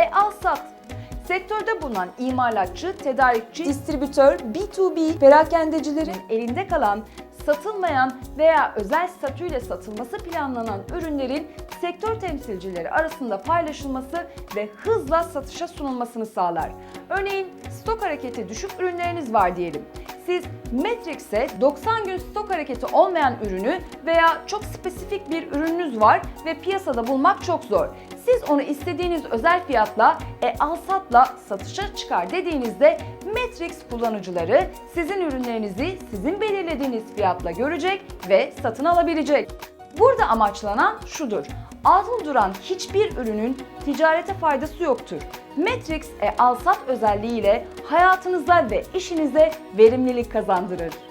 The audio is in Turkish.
E-Alsat. Sektörde bulunan imalatçı, tedarikçi, distribütör, B2B, perakendecilerin elinde kalan, satılmayan veya özel statüyle satılması planlanan ürünlerin sektör temsilcileri arasında paylaşılması ve hızla satışa sunulmasını sağlar. Örneğin stok hareketi düşük ürünleriniz var diyelim. Siz Matrix'e 90 gün stok hareketi olmayan ürünü veya çok spesifik bir ürününüz var ve piyasada bulmak çok zor. Siz onu istediğiniz özel fiyatla e-alsatla satışa çıkar dediğinizde Matrix kullanıcıları sizin ürünlerinizi sizin belirlediğiniz fiyatla görecek ve satın alabilecek. Burada amaçlanan şudur. Atıl duran hiçbir ürünün ticarete faydası yoktur. Matrix e-alsat özelliğiyle hayatınıza ve işinize verimlilik kazandırır.